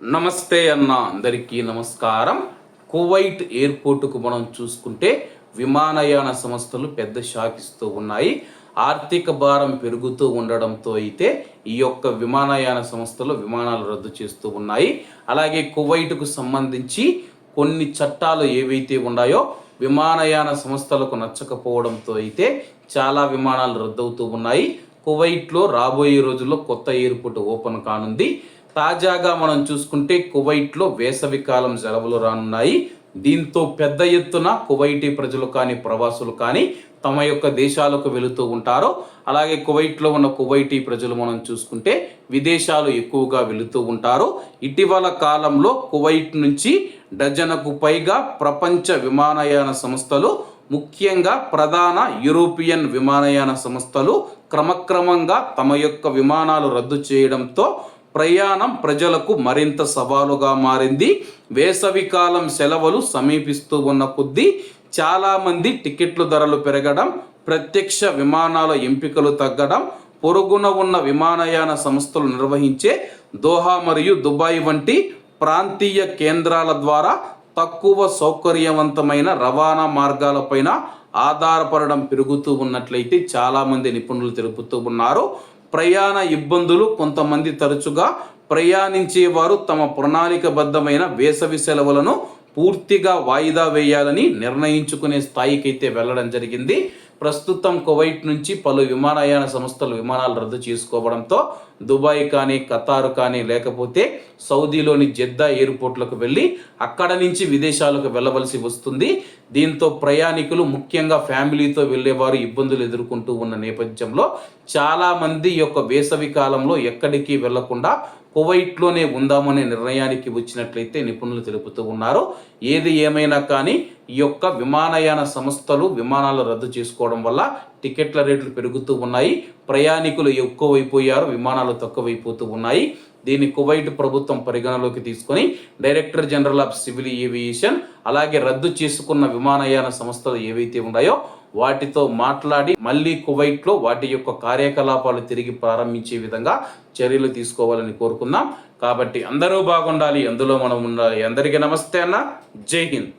నమస్తే అన్న అందరికీ నమస్కారం. కువైట్ ఎయిర్పోర్టుకు మనం చూసుకుంటే విమానయాన సంస్థలు పెద్ద షాక్ ఇస్తూ ఉన్నాయి. ఆర్థిక భారం పెరుగుతూ ఉండడంతో అయితే ఈ యొక్క విమానయాన సంస్థలు విమానాలు రద్దు చేస్తూ ఉన్నాయి. అలాగే కువైట్కు సంబంధించి కొన్ని చట్టాలు ఏవైతే ఉన్నాయో విమానయాన సంస్థలకు నచ్చకపోవడంతో అయితే చాలా విమానాలు రద్దవుతూ ఉన్నాయి. కువైట్లో రాబోయే రోజుల్లో కొత్త ఎయిర్పోర్ట్ ఓపెన్ కానుంది. తాజాగా మనం చూసుకుంటే కువైట్లో వేసవికాలం సెలవులు రానున్నాయి. దీంతో పెద్ద ఎత్తున కువైటీ ప్రజలు కానీ ప్రవాసులు కానీ తమ యొక్క దేశాలకు వెళుతూ ఉంటారు. అలాగే కువైట్లో ఉన్న కువైటీ ప్రజలు మనం చూసుకుంటే విదేశాలు ఎక్కువగా వెళుతూ ఉంటారు. ఇటీవల కాలంలో కువైట్ నుంచి డజనకు పైగా ప్రపంచ విమానయాన సంస్థలు ముఖ్యంగా ప్రధాన యూరోపియన్ విమానయాన సంస్థలు క్రమక్రమంగా తమ యొక్క విమానాలు రద్దు చేయడంతో ప్రయాణం ప్రజలకు మరింత సవాలుగా మారింది. వేసవికాలం సెలవులు సమీపిస్తూ ఉన్న కొద్దీ చాలామంది టికెట్లు ధరలు పెరగడం ప్రత్యక్ష విమానాల ఎంపికలు తగ్గడం పొరుగున ఉన్న విమానయాన సంస్థలు నిర్వహించే దోహా మరియు దుబాయ్ వంటి ప్రాంతీయ కేంద్రాల ద్వారా తక్కువ సౌకర్యవంతమైన రవాణా మార్గాలపైన ఆధారపడడం పెరుగుతూ ఉన్నట్లయితే చాలామంది నిపుణులు తెలుపుతూ ఉన్నారు. ప్రయాణ ఇబ్బందులు కొంతమంది తరచుగా ప్రయాణించేవారు తమ ప్రణాళికబద్ధమైన వేసవి సెలవులను పూర్తిగా వాయిదా వేయాలని నిర్ణయించుకునే స్థాయికైతే వెళ్ళడం జరిగింది. ప్రస్తుతం కువైట్ నుంచి పలు విమానయాన సంస్థలు విమానాలు రద్దు చేసుకోవడంతో దుబాయ్ కానీ ఖతార్ కానీ లేకపోతే సౌదీలోని జెద్దా ఎయిర్పోర్ట్లకు వెళ్ళి అక్కడ నుంచి విదేశాలకు వెళ్ళవలసి వస్తుంది. దీంతో ప్రయాణికులు ముఖ్యంగా ఫ్యామిలీతో వెళ్ళేవారు ఇబ్బందులు ఎదుర్కొంటూ ఉన్న నేపథ్యంలో చాలామంది యొక్క వేసవి కాలంలో ఎక్కడికి వెళ్ళకుండా కువైట్లోనే ఉందామనే నిర్ణయానికి వచ్చినట్లయితే నిపుణులు తెలుపుతూ ఉన్నారు. ఏది ఏమైనా కానీ ఈ యొక్క విమానయాన సంస్థలు విమానాలు రద్దు చేసుకోవడం వల్ల టికెట్ల రేట్లు పెరుగుతూ ఉన్నాయి. ప్రయాణికులు ఎక్కువైపోయారు విమానాలు తక్కువైపోతూ ఉన్నాయి. దీన్ని కువైట్ ప్రభుత్వం పరిగణలోకి తీసుకొని director general of civil aviation అలాగే రద్దు చేసుకున్న విమానయాన సంస్థలు ఏవైతే ఉన్నాయో వాటితో మాట్లాడి మళ్ళీ కువైట్లో వాటి యొక్క కార్యకలాపాలు తిరిగి ప్రారంభించే విధంగా చర్యలు తీసుకోవాలని కోరుకుందాం. కాబట్టి అందరూ బాగుండాలి. అందులో మనం ఉండాలి. అందరికీ నమస్తే అన్న. జై హింద్.